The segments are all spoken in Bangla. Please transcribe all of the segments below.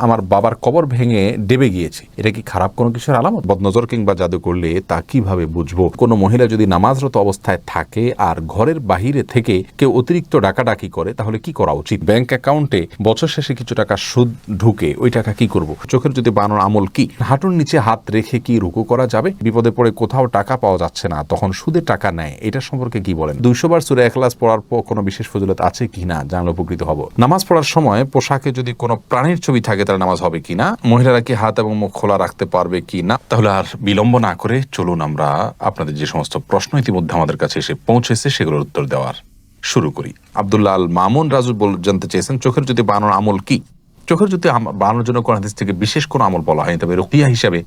আমার বাবার কবর ভেঙে ডেবে গিয়েছে। এটা কি খারাপ কোনো কিছুর আলামত? বদনজর কিংবা জাদু করলে তা কীভাবে বুঝব? কোনো মহিলা যদি নামাজরত অবস্থায় থাকে আর ঘরের বাহিরে থেকে কেউ অতিরিক্ত ডাকাডাকি করে, তাহলে কি করা উচিত? ব্যাংক অ্যাকাউন্টে বছর শেষে কিছু টাকা সুদ ঢুকে, ওই টাকা কি করব? চোখের যদি বানানোর আমল কি? হাঁটুর নিচে হাত রেখে কি রুকু করা যাবে? বিপদে পড়ে কোথাও টাকা পাওয়া যাচ্ছে না, তখন সুদে টাকা নেয়। এটা সম্পর্কে কি বলেন? দুইশো বার সুরে এখলাস পড়ার পর কোনো বিশেষ ফজিলত আছে কি না? জানলে উপকৃত হব। নামাজ পড়ার সময় পোশাকে যদি কোনো প্রাণীর ছবি থাকে তাহলে নামাজ হবে কি না মহিলারা কি হাত এবং মুখ খোলা রাখতে পারবে কি না তাহলে আর বিলম্ব না করে চলুন আমরা আপনাদের যে সমস্ত প্রশ্ন ইতিমধ্যে আমাদের কাছে এসে পৌঁছেছে, সেগুলোর উত্তর দেওয়ার শুরু করি। আব্দুল্লাহ আল মামুন রাজু বল- জানতে চেয়েছেন, চোখের যদি বানানোর আমল কি? চোখের যদি বানানোর জন্য কোন হাদিস থেকে বিশেষ কোনো আমল বলা হয়নি, তবে রুকিয়া হিসাবে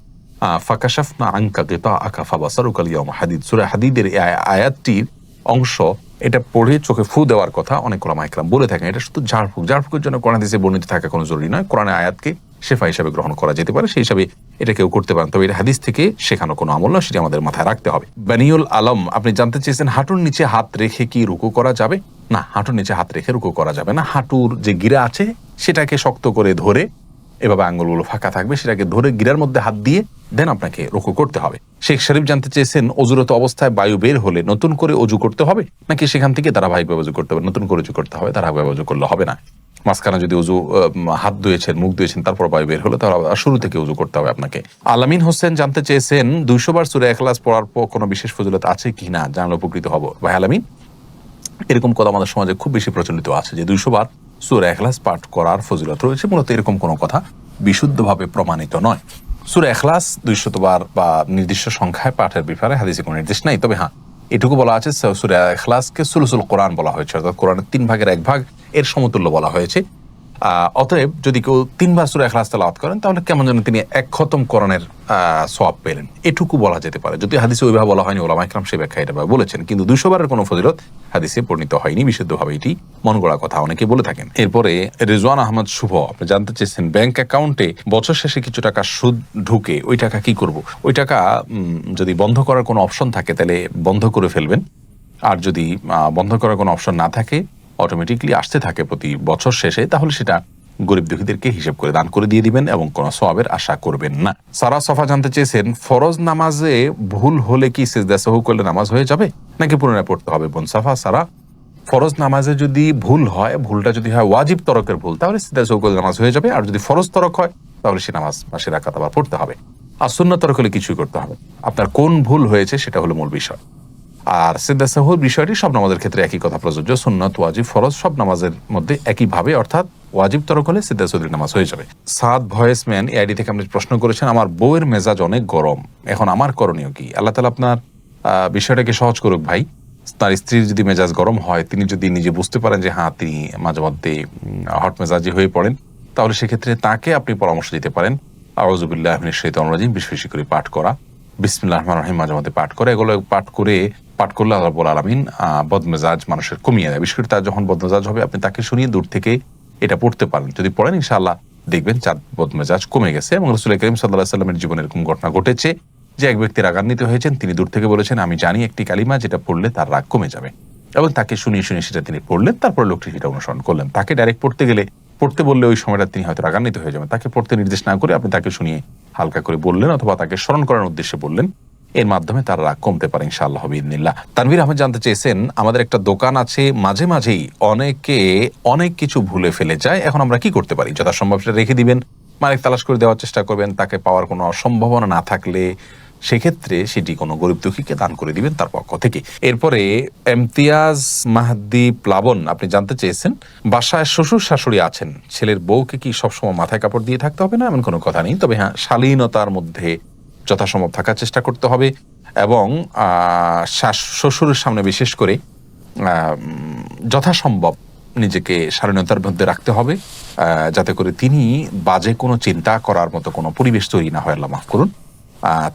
ফাকাশাফনা আঙ্কা গেতা আকা ফাবাসারুকাল ইয়াউম হাদিদ। সূরা হাদিদের আয়াতটির অংশ এটা পড়ে চোখে ফু দেওয়ার কথা অনেক ওলামা ইকরাম বলে থাকেন। এটা শুধু ঝাড়ফুঁক। ঝাড়ফুঁকের জন্য কোরআন হাদিসে বর্ণিত থাকা কোনো জরুরি নয়। কোরআনের আয়াতকে শেফা হিসাবে গ্রহণ করা যেতে পারে। সেই হিসাবে এটা কেউ করতে পারেন তবে এটা হাদিস থেকে শেখানো কোনো আমল নয়। সেটি আমাদের মাথায় রাখতে হবে। বানিউল আলম, আপনি জানতে চেয়েছেন হাঁটুর নিচে হাত রেখে কি রুকু করা যাবে? না, হাঁটুর নিচে হাত রেখে রুকু করা যাবে না। হাঁটুর যে গিরা আছে, সেটাকে শক্ত করে ধরে এভাবে আঙ্গুলগুলো ফাঁকা থাকবে, সেটাকে ধরে গিরার মধ্যে হাত দিয়ে দেন আপনাকে রুকু করতে হবে। শেখ শরীফ জানতে চেয়েছেন, অজুরত অবস্থায় বায়ু বের হলে নতুন করে অজু করতে হবে, নাকি সেখান থেকে ধারাবাহিকভাবে অজু করতে হবে? নতুন করে অজু করতে হবে ধারাবাহিকভাবে অজু করলে হবে না। মাঝখানে যদি উজু হাত ধুয়েছেন, মুখ ধুয়েছেন, তারপর বায়ু বের হলো তাহলে শুরু থেকে উজু করতে হবে আপনাকে। আলামিন হোসেন জানতে চেয়েছেন, দুইশো বার সুরে এখলাস পড়ার পর কোনো বিশেষ ফজিলত আছে কি না? জানলে উপকৃত হব। ভাই আলামিন, এরকম কথা আমাদের সমাজে খুব বেশি প্রচলিত আছে যে দুইশো বার সুরা এখলাস পাঠ করার ফজিলত রয়েছে, মূলত এরকম কোনো কথা বিশুদ্ধভাবে প্রমাণিত নয়। সুরা এখলাস দুইশতবার বা নির্দিষ্ট সংখ্যায় পাঠের ব্যাপারে হাদিসে কোনো নির্দেশ নাই, তবে হ্যাঁ এটুকু বলা আছে, সুরা এখলাসকে সুলসুল কোরআন বলা হয়েছে, অর্থাৎ কোরআনের তিন ভাগের এক ভাগ এর সমতুল্য বলা হয়েছে। অতএব যদি কেউ তিনবার সুরা এখলাস তেলাওয়াত করেন, তাহলে কেমন যেন তিনি এক খতম করণের সওয়াব পেলেন। এটুকু বলা যেতে পারে। যদি হাদিসে ওইভাবে বলা হয়নি, ওলামা ইকরাম সে ব্যাখ্যা এটা বলেছেন। কিন্তু দুশো বারের কোনো ফজিলত হাদিসে পরিণত হয়নি, বিশুদ্ধভাবে এটি মন গড়া কথা অনেকে বলে থাকেন। এরপরে রেজওয়ান আহমদ শুভ, আপনি জানতে চেয়েছেন, ব্যাংক অ্যাকাউন্টে বছর শেষে কিছু টাকা সুদ ঢুকে, ওই টাকা কি করব? ওই টাকা যদি বন্ধ করার কোনো অপশন থাকে, তাহলে বন্ধ করে ফেলবেন। আর যদি বন্ধ করার কোনো অপশন না থাকে অটোমেটিকলি আসতে থাকে প্রতি বছর শেষে, তাহলে সেটা গরিব দুঃখীদেরকে হিসেব করে দান করে দিয়ে দিবেন এবং কোনো সওয়াবের আশা করবেন না। সারা সফা জানতে চেয়েছেন, ফরজ নামাজে ভুল হলে কি সেজদা সহু করলে নামাজ হয়ে যাবে? নাকি পুনরায় পড়তে হবে? বোন সাফা, সারা, ফরজ নামাজে যদি ভুল হয়, ভুলটা যদি হয় ওয়াজিব তরকের ভুল, তাহলে সিদ্ধা সহু করলে নামাজ হয়ে যাবে। আর যদি ফরজ তরক হয়, তাহলে সে নামাজ বা সে রাকাত আবার পড়তে হবে। আর শূন্য তরক হলে কিছুই করতে হবে আপনার কোন ভুল হয়েছে, সেটা হলো মূল বিষয়। আর সিদ্ধা সাহুর বিষয়টি সব নামাজের ক্ষেত্রে একই কথা। প্রযোজ্য সুন্নত, ওয়াজিব, ফরজ সব নামাজের মধ্যে একইভাবে অর্থাৎ ওয়াজিব তরক হলে সিদ্ধা সৌদির নামাজ হয়ে যাবে। সাদ ভয়েস ম্যান, এআইডি থেকে আপনি প্রশ্ন করেছেন, আমার বউয়ের মেজাজ অনেক গরম। এখন আমার করণীয় কি? আল্লাহ তালা আপনার বিষয়টাকে সহজ করুক ভাই। তার স্ত্রীর যদি মেজাজ গরম হয়, তিনি যদি নিজে বুঝতে পারেন যে হ্যাঁ তিনি মাঝে মধ্যে হট মেজাজি হয়ে পড়েন, তাহলে সেক্ষেত্রে তাকে আপনি পরামর্শ দিতে পারেন। আউজুবিল্লাহ শৈতান রাজিম বেশি বেশি করে পাঠ করা। বিসমিল্লাহ রহমান রহিম, মাঝে মধ্যে পাঠ করে। এগুলো পাঠ করে পাঠ করলে আল্লাহ রাব্বুল আলামিন বদমেজাজ মানুষের কমিয়ে দেয়। বিশেষ করে তার যখন বদমেজাজ হবে, আপনি তাকে শুনিয়ে দূর থেকে এটা পড়তে পারেন। যদি পড়েন, ইনশাআল্লাহ দেখবেন চাঁদ বদমেজাজ কমে গেছে এবং রসুল করিম সাল্লাহ সাল্লামের জীবনে এরকম ঘটনা ঘটেছে যে এক ব্যক্তি রাগান্বিত হয়েছেন, তিনি দূর থেকে বলেছেন, আমি জানি একটি কালিমা যেটা পড়লে তার রাগ কমে যাবে। এবং তাকে শুনিয়ে শুনিয়ে সেটা তিনি পড়লেন, তারপর লোকটি সেটা অনুসরণ করলেন। তাকে ডাইরেক্ট পড়তে গেলে, পড়তে বললে ওই সময়টা তিনি হয়তো রাগান্বিত হয়ে যাবেন। তাকে পড়তে নির্দেশ না করে আপনি তাকে শুনিয়ে হালকা করে বললেন অথবা তাকে স্মরণ করার উদ্দেশ্যে বললেন। এর মাধ্যমে তার রাগ কমতে পারে ইনশাআল্লাহ বিদিনিল্লাহ তানভীর আহমেদ জানতে চেয়েছেন, আমাদের একটা দোকান আছে, মাঝে মাঝেই অনেকে অনেক কিছু ভুলে ফেলে যায়, এখন আমরা কি করতে পারি? যথাসম্ভব সেটা রেখে দিবেন, মালিক তালাশ করে দেওয়ার চেষ্টা করবেন, তাকে পাওয়ার কোনো সম্ভাবনা না থাকলে সেক্ষেত্রে সেটি কোনো গরিব দুঃখীকে দান করে দিবেন তার পক্ষ থেকে। এরপরে এমতিয়াজ মাহদি প্লাবন, আপনি জানতে চেয়েছেন, বাসায় শ্বশুর শাশুড়ি আছেন, ছেলের বউকে কি সবসময় মাথায় কাপড় দিয়ে থাকতে হবে না? এমন কোনো কথা নেই। তবে হ্যাঁ শালীনতার মধ্যে যথাসম্ভব থাকার চেষ্টা করতে হবে এবং শাশ- শ্বশুরের সামনে বিশেষ করে যথাসম্ভব নিজেকে শালীনতার মধ্যে রাখতে হবে যাতে করে তিনি বাজে কোনো চিন্তা করার মতো কোনো পরিবেশ তৈরি না হয়, আল্লাহ মাফ করুন।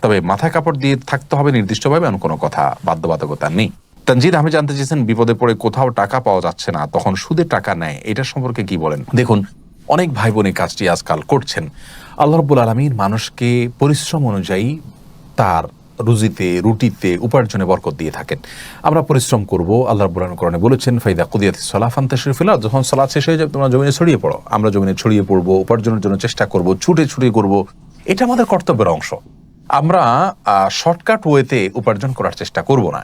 তবে মাথায় কাপড় দিয়ে থাকতে হবে নির্দিষ্টভাবে, এমন কোনো কথা বাধ্যবাধকতা নেই। তানজিদ আমি জানতে চেয়েছেন, বিপদে পড়ে কোথাও টাকা পাওয়া যাচ্ছে না, তখন সুদে টাকা নেয়, এটা সম্পর্কে কি বলেন? দেখুন অনেক ভাই বোন কাজটি আজকাল করছেন। আল্লাহ রব্বুল আলমীর মানুষকে পরিশ্রম অনুযায়ী তার রুজিতে, রুটিতে উপার্জনে বরকত দিয়ে থাকেন। আমরা পরিশ্রম করব, আল্লাহ রাব্বুল বলেছেন, ফাইদা কুদিয়াতি সলাহ ফান্তাশির ফিলা যখন সলাৎ শেষ হয়ে যাবে, তোমরা জমিনে ছড়িয়ে পড়ো। আমরা জমিনে ছড়িয়ে পড়ব, উপার্জনের জন্য চেষ্টা করব, ছুটে ছুটে করব। এটা আমাদের কর্তব্যের অংশ। আমরা শর্টকাট ওয়েতে উপার্জন করার চেষ্টা করব না।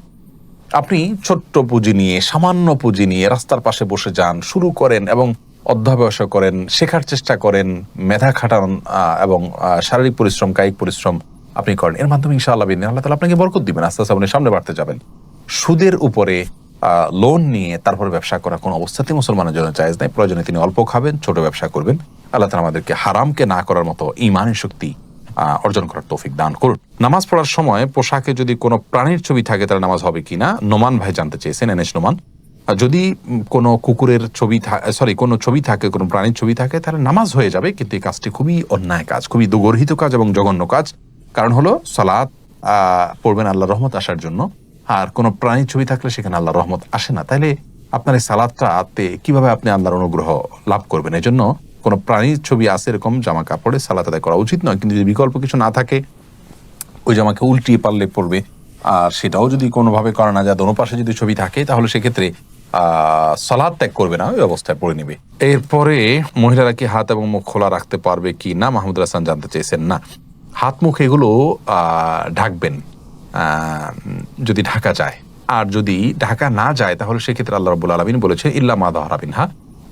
আপনি ছোট্ট পুঁজি নিয়ে, সামান্য পুঁজি নিয়ে রাস্তার পাশে বসে যান, শুরু করেন এবং অধ্যাবসায় করেন, শেখার চেষ্টা করেন, মেধা খাটান এবং শারীরিক পরিশ্রম, কায়িক পরিশ্রম আপনি করেন। এর মাধ্যমে ইনশাআল্লাহ বিদিন, আল্লাহ তালা আপনাকে বরকত দিবেন, আস্তে আস্তে আপনি সামনে বাড়তে যাবেন। সুদের উপরে লোন নিয়ে তারপর ব্যবসা করা কোনো অবস্থাতেই মুসলমানের জন্য চাইজ নাই। প্রয়োজনে তিনি অল্প খাবেন, ছোট ব্যবসা করবেন। আল্লাহ তালা আমাদেরকে হারামকে না করার মতো ইমানের শক্তি অর্জন করার তৌফিক দান করুন। নামাজ পড়ার সময় পোশাকে যদি কোনো প্রাণীর ছবি থাকে তাহলে নামাজ হবে কিনা? নোমান ভাই জানতে চেয়েছেন, এনএস নোমান। আর যদি কোনো কুকুরের ছবি সরি কোনো ছবি থাকে, কোনো প্রাণীর ছবি থাকে, তাহলে নামাজ হয়ে যাবে, কিন্তু এই কাজটি খুবই অন্যায় কাজ, খুবই দুগর্হিত কাজ এবং জঘন্য কাজ। কারণ হলো সালাদ পড়বেন আল্লাহ রহমত আসার জন্য। আর কোনো প্রাণীর ছবি থাকলে সেখানে আল্লাহ রহমত আসে না। তাইলে আপনার এই সালাদটা আতে কীভাবে আপনি আল্লাহর অনুগ্রহ লাভ করবেন? এই জন্য কোনো প্রাণীর ছবি আছে এরকম জামা কাপড়ে সালাত আদায় করা উচিত নয়। কিন্তু যদি বিকল্প কিছু না থাকে, ওই জামাকে উল্টিয়ে পারলে পড়বে আর সেটাও যদি কোনোভাবে করা না যায়, দোনো পাশে যদি ছবি থাকে, তাহলে সেক্ষেত্রে সালাদ ত্যাগ করবে না, ওই অবস্থায় পড়ে নিবে। এরপরে মহিলারা কি হাত এবং মুখ খোলা রাখতে পারবে কি না, মাহমুদুল হাসান জানতে চেয়েছেন না। হাত মুখ এগুলো ঢাকবেন যদি ঢাকা যায়। আর যদি ঢাকা না যায়, তাহলে সেক্ষেত্রে আল্লাহ রবুল আলমিন বলেছে, ইল্লা মা দহরাবিন হা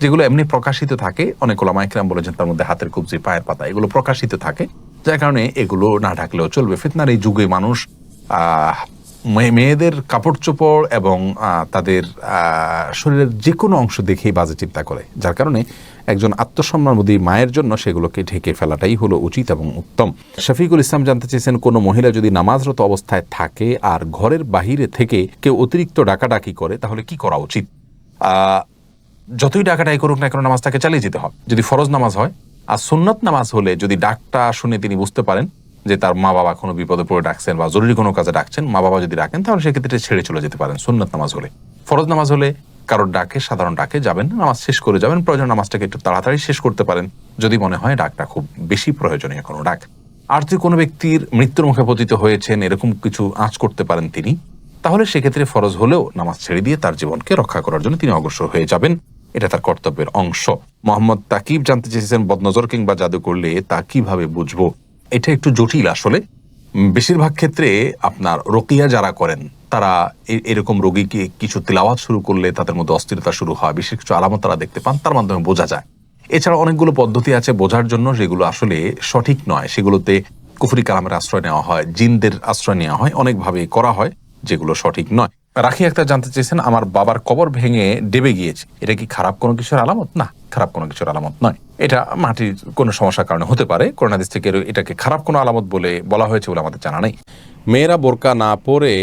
যেগুলো এমনি প্রকাশিত থাকে, অনেক ওলামা ইকরাম বলেছেন তার মধ্যে হাতের কবজি, পায়ের পাতা, এগুলো প্রকাশিত থাকে। যার কারণে এগুলো না ঢাকলেও চলবে। ফিতনার এই যুগে মানুষ মেয়েদের কাপড় চোপড় এবং তাদের শরীরের যে কোনো অংশ দেখেই বাজে চিন্তা করে। যার কারণে একজন আত্মসম্মানবোধী মায়ের জন্য সেগুলোকে ঢেকে ফেলাটাই হলো উচিত এবং উত্তম। শফিকুল ইসলাম জানতে চেয়েছেন, কোনো মহিলা যদি নামাজরত অবস্থায় থাকে আর ঘরের বাহিরে থেকে কেউ অতিরিক্ত ডাকাডাকি করে, তাহলে কি করা উচিত? যতই ডাকাটাই করুক না কেন নামাজ তাকে চালিয়ে যেতে হবে যদি ফরজ নামাজ হয়, আর সুন্নত নামাজ হলে যদি ডাকটা শুনে তিনি বুঝতে পারেন যে তার মা বাবা কোনো বিপদে পড়ে ডাকছেন বা জরুরি কোনো কাজে ডাকছেন, মা বাবা যদি ডাকেন, তাহলে সেক্ষেত্রে ছেড়ে চলে যেতে পারেন সুন্নত নামাজ হলে। ফরজ নামাজ হলে কারোর ডাকে, সাধারণ ডাকে যাবেন, নামাজ শেষ করে যাবেন, প্রয়োজন নামাজটাকে একটু তাড়াতাড়ি শেষ করতে পারেন। যদি মনে হয় ডাকটা খুব বেশি প্রয়োজনীয় কোনো ডাক। আর যদি কোনো ব্যক্তির মৃত্যুর মুখে পতিত হয়েছেন, এরকম কিছু আঁচ করতে পারেন তিনি, তাহলে সেক্ষেত্রে ফরজ হলেও নামাজ ছেড়ে দিয়ে তার জীবনকে রক্ষা করার জন্য তিনি অগ্রসর হয়ে যাবেন। এটা তার কর্তব্যের অংশ। মোহাম্মদ তাকিব জানতে চেয়েছেন, বদনজর কিংবা জাদু করলে তা কীভাবে বুঝব? এটা একটু জটিল আসলে। বেশিরভাগ ক্ষেত্রে আপনার রকিয়া যারা করেন, তারা এরকম রোগীকে কিছু তেলাওয়াত শুরু করলে তাদের মধ্যে অস্থিরতা শুরু হয়, বিশেষ কিছু আলামত তারা দেখতে পান, তার মাধ্যমে বোঝা যায়। এছাড়া অনেকগুলো পদ্ধতি আছে বোঝার জন্য যেগুলো আসলে সঠিক নয়। সেগুলোতে কুফরি কালামের আশ্রয় নেওয়া হয়, জিনদের আশ্রয় নেওয়া হয় অনেকভাবে করা হয়, যেগুলো সঠিক নয়। রাখি আক্তার জানতে চেয়েছেন, আমার বাবার কবর ভেঙে ডেবে গিয়েছে। এটা কি খারাপ কোনো কিছুর আলামত? না, খারাপ কোনো কিছুর আলামত নয়। এটা মাটির কোনো সমস্যার কারণে হতে পারে। করোনাদিস থেকে এটাকে খারাপ কোনো আলামত বলে বলা হয়েছে বলে আমাদের জানা নেই। মেয়েরা বোরকা না পরে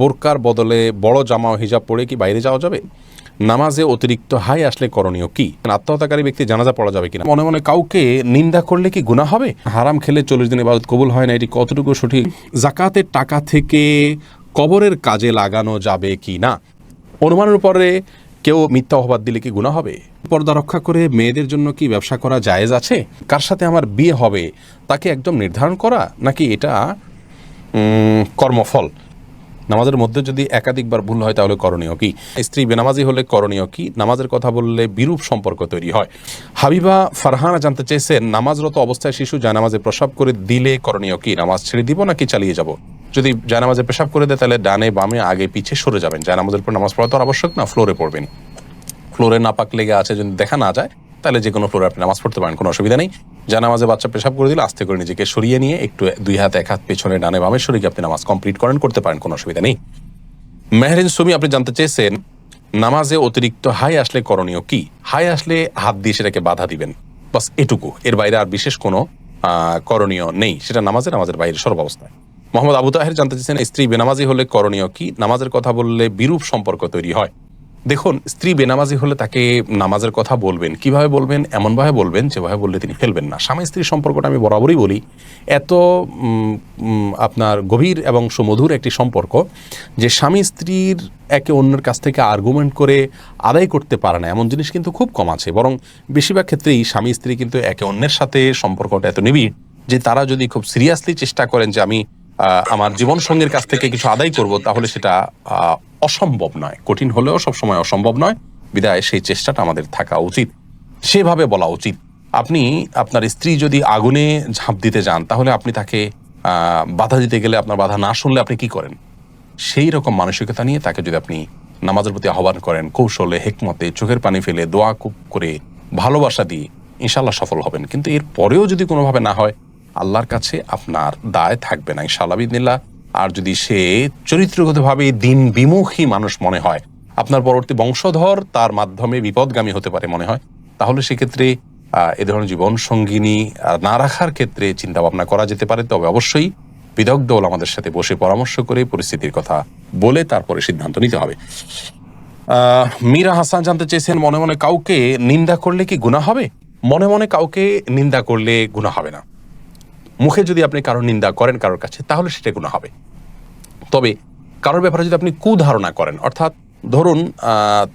বোরকার বদলে বড় জামা হিজাব পরে কি বাইরে যাওয়া যাবে? নামাজে অতিরিক্ত হাই আসলে করণীয় কি? আত্মহত্যাকারী ব্যক্তি জানাজা পড়া যাবে কিনা? মনে মনে কাউকে নিন্দা করলে কি গুনাহ হবে? হারাম খেলে চল্লিশ দিন ইবাদত কবুল হয় না, এটি কতটুকু সঠিক? জাকাতের টাকা থেকে কবরের কাজে লাগানো যাবে কি না? অনুমানের পরে কেউ মিথ্যা অপবাদ দিলে কি গুণা হবে? পর্দা রক্ষা করে মেয়েদের জন্য কি ব্যবসা করা জায়েজ আছে? কার সাথে আমার বিয়ে হবে? তাকে একদম নির্ধারণ করা নাকি এটা কর্মফল? নামাজের মধ্যে যদি একাধিকবার ভুল হয় তাহলে করণীয় কি? স্ত্রী বেনামাজি হলে করণীয় কি? নামাজের কথা বললে বিরূপ সম্পর্ক তৈরি হয়। হাবিবা ফারহানা জানতে চেয়েছেন, নামাজরত অবস্থায় শিশু জানামাজে প্রসাব করে দিলে করণীয় কি? নামাজ ছেড়ে দিব নাকি চালিয়ে যাব? যদি জানামাজে পেশাব করে দেয়, তাহলে ডানে বামে আগে পিছে সরে যাবেন। জানামাজের পর নামাজ পড়া তো আবশ্যক না, ফ্লোরে পড়বেন। ফ্লোরে নাপাক লেগে আছে যদি দেখা না যায়, তাহলে যে কোনো ফ্লোরে আপনি নামাজ পড়তে পারেন, কোনো অসুবিধা নেই। যা নামাজে বাচ্চা পেশাব করে দিলে আস্তে করে নিজেকে সরিয়ে নিয়ে একটু দুই হাত, এক হাত পেছনে, ডানে বামে সরিয়ে আপনি নামাজ কমপ্লিট করেন, করতে পারেন, কোনো অসুবিধা নেই। মেহরিন সুমি, আপনি জানতে চেয়েছেন, নামাজে অতিরিক্ত হাই আসলে করণীয় কি? হাই আসলে হাত দিয়ে সেটাকে বাধা দিবেন। বাস এটুকু। এর বাইরে আর বিশেষ কোনো করণীয় নেই। সেটা নামাজে, নামাজের বাইরে সর্বাবস্থায়। মোহাম্মদ আবু তাহের জানতে চেয়েছেন, স্ত্রী বেনামাজি হলে করণীয় কি? নামাজের কথা বললে বিরূপ সম্পর্ক তৈরি হয়। দেখুন, স্ত্রী বেনামাজি হলে তাকে নামাজের কথা বলবেন। কীভাবে বলবেন? এমনভাবে বলবেন যেভাবে বললে তিনি ফেলবেন না। স্বামী স্ত্রীর সম্পর্কটা আমি বরাবরই বলি, এত আপনার গভীর এবং সুমধুর একটি সম্পর্ক যে স্বামী স্ত্রীর একে অন্যের কাছ থেকে আর্গুমেন্ট করে আদায় করতে পারে না। এমন জিনিস কিন্তু খুব কম আছে। বরং বেশিরভাগ ক্ষেত্রেই স্বামী স্ত্রী কিন্তু একে অন্যের সাথে সম্পর্কটা এত নিবিড় যে তারা যদি খুব সিরিয়াসলি চেষ্টা করেন যে আমি আমার জীবন সঙ্গীর কাছ থেকে কিছু আদায় করব, তাহলে সেটা অসম্ভব নয়। কঠিন হলেও সবসময় অসম্ভব নয়। বিদায়, সেই চেষ্টাটা আমাদের থাকা উচিত। সেভাবে বলা উচিত। আপনি, আপনার স্ত্রী যদি আগুনে ঝাঁপ দিতে যান, তাহলে আপনি তাকে বাধা দিতে গেলে আপনার বাধা না শুনলে আপনি কি করেন? সেই রকম মানসিকতা নিয়ে তাকে যদি আপনি নামাজের প্রতি আহ্বান করেন, কৌশলে, হেকমতে, চোখের পানি ফেলে, দোয়া করে ভালোবাসা দিয়ে ইনশাল্লাহ সফল হবেন। কিন্তু এর পরেও যদি কোনোভাবে না হয় আল্লাহর কাছে আপনার দায় থাকবে না ইনশাল্লাহ বিদিনিল্লাহ আর যদি সে চরিত্রগতভাবে দিন বিমুখী মানুষ মনে হয়, আপনার পরবর্তী বংশধর তার মাধ্যমে বিপদগামী হতে পারে মনে হয়, তাহলে সেক্ষেত্রে এ ধরনের জীবন সঙ্গিনী না রাখার ক্ষেত্রে চিন্তা ভাবনা করা যেতে পারে। তবে অবশ্যই বিদগ্ধ ওল আমাদের সাথে বসে পরামর্শ করে পরিস্থিতির কথা বলে তারপরে সিদ্ধান্ত নিতে হবে। মীরা হাসান জানতে চেয়েছেন, মনে মনে কাউকে নিন্দা করলে কি গুণা হবে? মনে মনে কাউকে নিন্দা করলে গুণা হবে না। মুখে যদি আপনি কারোর নিন্দা করেন কারোর কাছে, তাহলে সেটা গুণা হবে। তবে কারোর ব্যাপারে যদি আপনি কুধারণা করেন, অর্থাৎ ধরুন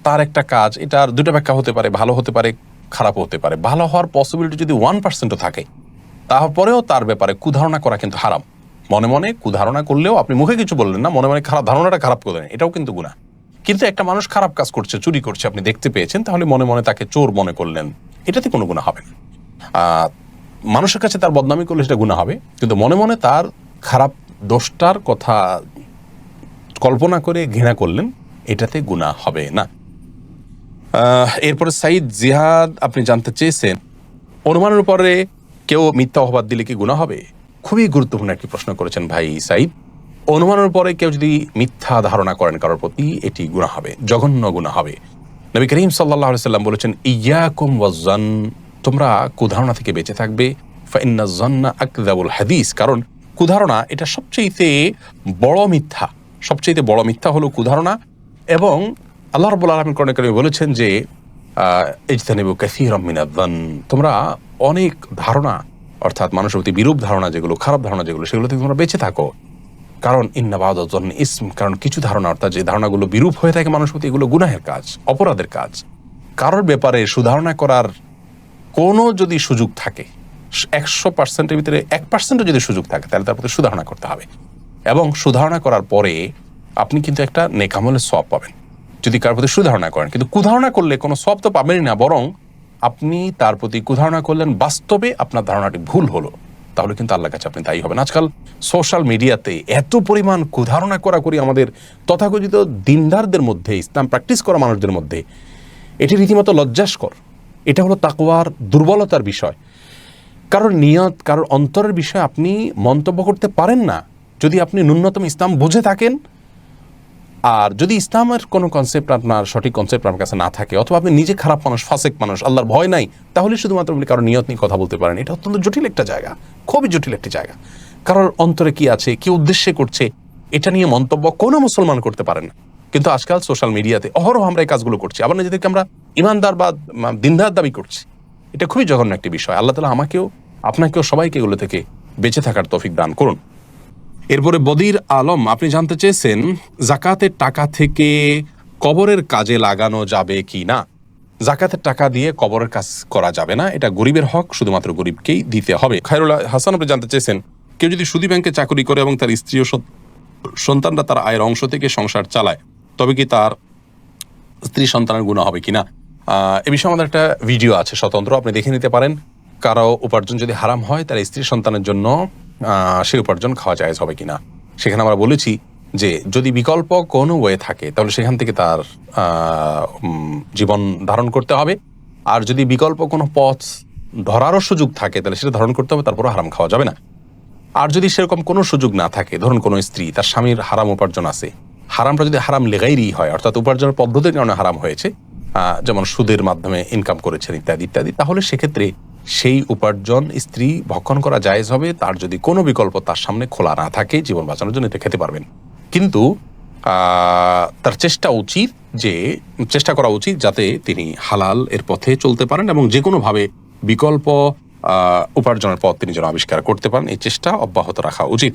তার একটা কাজ, এটার দুটো ব্যাখ্যা হতে পারে, ভালো হতে পারে খারাপ হতে পারে। ভালো হওয়ার পসিবিলিটি যদি ওয়ান পার্সেন্টও থাকে, তারপরেও তার ব্যাপারে কুধারণা করা কিন্তু হারাম। মনে মনে কুধারণা করলেও আপনি মুখে কিছু বললেন না, মনে মনে খারাপ ধারণাটা খারাপ করলেন এটাও কিন্তু গুণা কিন্তু একটা মানুষ খারাপ কাজ করছে, চুরি করছে, আপনি দেখতে পেয়েছেন, তাহলে মনে মনে তাকে চোর মনে করলেন, এটাতে কোনো গুণা হবে না। মানুষের কাছে তার বদনামি করলে সেটা গুণা হবে। কিন্তু মনে মনে তার খারাপ দোষটার কথা কল্পনা করে ঘৃণা করলেন, এটাতে গুণা হবে না। এরপরে সাইদ জিহাদ, আপনি জানতে চেয়েছেন, অনুমানের উপরে কেউ মিথ্যা অপবাদ দিলে কি গুণা হবে? খুবই গুরুত্বপূর্ণ একটি প্রশ্ন করেছেন ভাই সাইদ। অনুমানের পরে কেউ যদি মিথ্যা ধারণা করেন কারোর প্রতি, এটি গুণা হবে, জঘন্য গুণা হবে। নবী করিম সাল্লাহ সাল্লাম বলেছেন, ইয়াকুম ওয়াজ্জান তোমরা কুধারণা থেকে বেঁচে থাকবে। হাদিস। কারণ কুধারণা এটা সবচেয়ে বড় মিথ্যা। সবচেয়ে বড় মিথ্যা হলো কুধারণা এবং আল্লাহ রব্বুল আলমিন করণে কারিমে বলেছেন যে ইজতানিবু কাসীর মিনাদ্দান তোমরা অনেক ধারণা, অর্থাৎ মানুষের প্রতি বিরূপ ধারণা যেগুলো, খারাপ ধারণা যেগুলো, সেগুলো থেকে তোমরা বেঁচে থাকো। কারণ ইন্নাবাদ ইসম। কারণ কিছু ধারণা, অর্থাৎ যে ধারণাগুলো বিরূপ হয়ে থাকে মানুষের প্রতি, এগুলো গুনাহের কাজ, অপরাধের কাজ। কারোর ব্যাপারে সুধারণা করার কোনো যদি সুযোগ থাকে, একশো পার্সেন্টের ভিতরে এক পার্সেন্টও যদি সুযোগ থাকে, তাহলে তার প্রতি সুধারণা করতে হবে। এবং সুধারণা করার পরে আপনি কিন্তু একটা নেকামলের সব পাবেন, যদি কারোর প্রতি সুধারণা করেন। কিন্তু কুধারণা করলে কোনো সব তো পাবেনই না, বরং আপনি তার প্রতি কুধারণা করলেন, বাস্তবে আপনার ধারণাটি ভুল হলো, তাহলে কিন্তু আল্লাহর কাছে আপনি দায়ী হবেন। আজকাল সোশ্যাল মিডিয়াতে এত পরিমাণ কুধারণা করা করি আমাদের তথাকথিত দিনদারদের মধ্যে, ইসলাম প্র্যাকটিস করা মানুষদের মধ্যে, এটি রীতিমতো লজ্জাস্কর। এটা হলো তাকওয়ার দুর্বলতার বিষয়। কারোর নিয়ত, কারোর অন্তরের বিষয়ে আপনি মন্তব্য করতে পারেন না। যদি আপনি ন্যূনতম ইসলাম বুঝে থাকেন, আর যদি ইসলামের কোনো কনসেপ্ট আপনার সঠিক কনসেপ্ট আপনার কাছে না থাকে, অথবা আপনি নিজে খারাপ মানুষ, ফাসেক মানুষ, আল্লাহর ভয় নাই, তাহলে শুধুমাত্র আপনি কারোর নিয়ত নিয়ে কথা বলতে পারেন। এটা অত্যন্ত জটিল একটা জায়গা, খুবই জটিল একটি জায়গা। কারোর অন্তরে কি আছে, কি উদ্দেশ্যে করছে, এটা নিয়ে মন্তব্য কোনো মুসলমান করতে পারেন না। কিন্তু আজকাল সোশ্যাল মিডিয়াতে অহরহ আমরা এই কাজগুলো করছি। আবার নিজেদেরকে আমরা ইমানদার বা দিনদার দাবি করছি। এটা খুবই জঘন্য একটি বিষয়। আল্লাহ তালা আমাকেও, আপনাকেও সবাইকে এগুলো থেকে বেঁচে থাকার তফিক দান করুন। এরপরে বদির আলম, আপনি জানতে চেয়েছেন জাকাতের টাকা থেকে কবরের কাজে লাগানো যাবে কি না? জাকাতের টাকা দিয়ে কবরের কাজ করা যাবে না। এটা গরিবের হক, শুধুমাত্র গরিবকেই দিতে হবে। খায়রুল হাসান, আপনি জানতে চেয়েছেন, কেউ যদি সুদী ব্যাংকে চাকরি করে এবং তার স্ত্রী ও সন্তানরা তার আয়ের অংশ থেকে সংসার চালায় তবে কি তার স্ত্রী সন্তানের গুণা হবে কিনা? এ বিষয়ে আমাদের একটা ভিডিও আছে স্বতন্ত্র, আপনি দেখে নিতে পারেন। কারও উপার্জন যদি হারাম হয় তার স্ত্রী সন্তানের জন্য সেই উপার্জন খাওয়া যায় হবে কিনা? সেখানে আমরা বলেছি যে, যদি বিকল্প কোনো ওয়ে থাকে, তাহলে সেখান থেকে তার জীবন ধারণ করতে হবে। আর যদি বিকল্প কোনো পথ ধরারও সুযোগ থাকে, তাহলে সেটা ধারণ করতে হবে, তারপরও হারাম খাওয়া যাবে না। আর যদি সেরকম কোনো সুযোগ না থাকে, ধরুন কোনো স্ত্রী, তার স্বামীর হারাম উপার্জন আছে হারামটা যদি হারাম লেগাইরই হয়, অর্থাৎ উপার্জনের পদ্ধতির কারণে হারাম হয়েছে যেমন সুদের মাধ্যমে ইনকাম করেছেন ইত্যাদি ইত্যাদি, তাহলে সেক্ষেত্রে সেই উপার্জন স্ত্রী ভক্ষণ করা জায়েজ হবে, তার যদি কোনো বিকল্প তার সামনে খোলা না থাকে, জীবন বাঁচানোর জন্য এটা খেতে পারবেন। কিন্তু তার চেষ্টা উচিত যে, চেষ্টা করা উচিত যাতে তিনি হালাল এর পথে চলতে পারেন এবং যে কোনোভাবে বিকল্প উপার্জনের পথ তিনি যেন আবিষ্কার করতে পারেন, এই চেষ্টা অব্যাহত রাখা উচিত।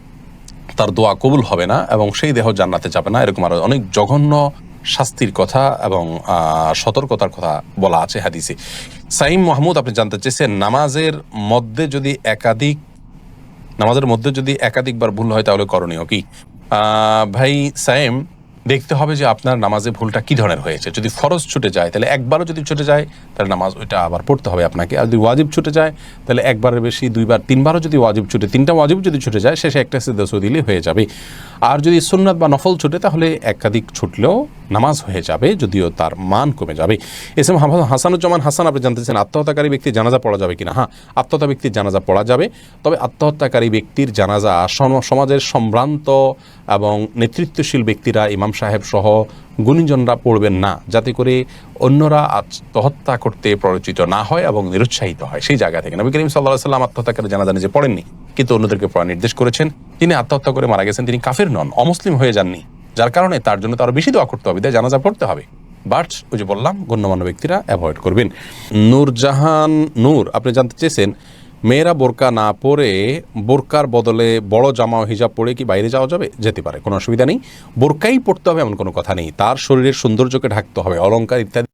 তার দোয়া কবুল হবে না এবং সেই দেহ জান্নাতে যাবে না। এরকম আরও অনেক জঘন্য শাস্তির কথা এবং সতর্কতার কথা বলা আছে হাদিসে। সাইম মাহমুদ, আপনি জানতে চেয়েছেন, নামাজের মধ্যে যদি একাধিক, নামাজের মধ্যে যদি একাধিকবার ভুল হয় তাহলে করণীয় কি? ভাই সাইম দেখতে হবে যে আপনার নামাজে ভুলটা কি ধরনের হয়েছে। যদি ফরজ ছুটে যায়, তাহলে একবারও যদি ছুটে যায়, তাহলে নামাজ ওইটা আবার পড়তে হবে আপনাকে। আর যদি ওয়াজিব ছুটে যায়, তাহলে একবারের বেশি, দুইবার, তিনবারও যদি ওয়াজিব ছুটে, তিনটা ওয়াজিব যদি ছুটে যায়, শেষে একটা সিদ্ধ দিলে হয়ে যাবে। আর যদি সুন্নাত বা নফল ছুটে, তাহলে একাধিক ছুটলেও নামাজ হয়ে যাবে, যদিও তার মান কমে যাবে। এস এম হাসানুজ্জামান হাসান, আপনি জানতে চান আত্মহত্যাকারী ব্যক্তির জানাজা পড়া যাবে কিনা? হ্যাঁ আত্মহত্যা ব্যক্তির জানাজা পড়া যাবে। তবে আত্মহত্যাকারী ব্যক্তির জানাজা সম- সমাজের সম্ভ্রান্ত এবং নেতৃত্বশীল ব্যক্তিরা, ইমাম সাহেব সহ গুণীজনরা পড়বেন না। যাতে করে অন্যরা আত্মহত্যা করতে প্ররোচিত না হয় এবং নিরুৎসাহিত হয়। সেই জায়গা থেকে নবী করিম সাল্লাহ সাল্লাম আত্মহত্যাকারী জানাজা নিজে পড়েননি। কিন্তু অন্যদেরকে পড়া নির্দেশ করেছেন। তিনি আত্মহত্যা করে মারা গেছেন। তিনি কাফের নন, অমুসলিম হয়ে যাননি। যার কারণে তার জন্য তো আরও বেশি দোয়া করতে হবে জানাজা পড়তে হবে। বাট ওই যে বললাম, গণ্যমান্য ব্যক্তিরা অ্যাভয়েড করবেন। নূরজাহান নূর, আপনি জানতে চেয়েছেন, মেয়েরা বোরকা না পরে বোরকার বদলে বড় জামা হিজাব পরে কি বাইরে যাওয়া যাবে? যেতে পারে, কোনো অসুবিধা নেই। বোরকাই পড়তে হবে এমন কোনো কথা নেই। তার শরীরের সৌন্দর্যকে ঢাকতে হবে অলঙ্কার ইত্যাদি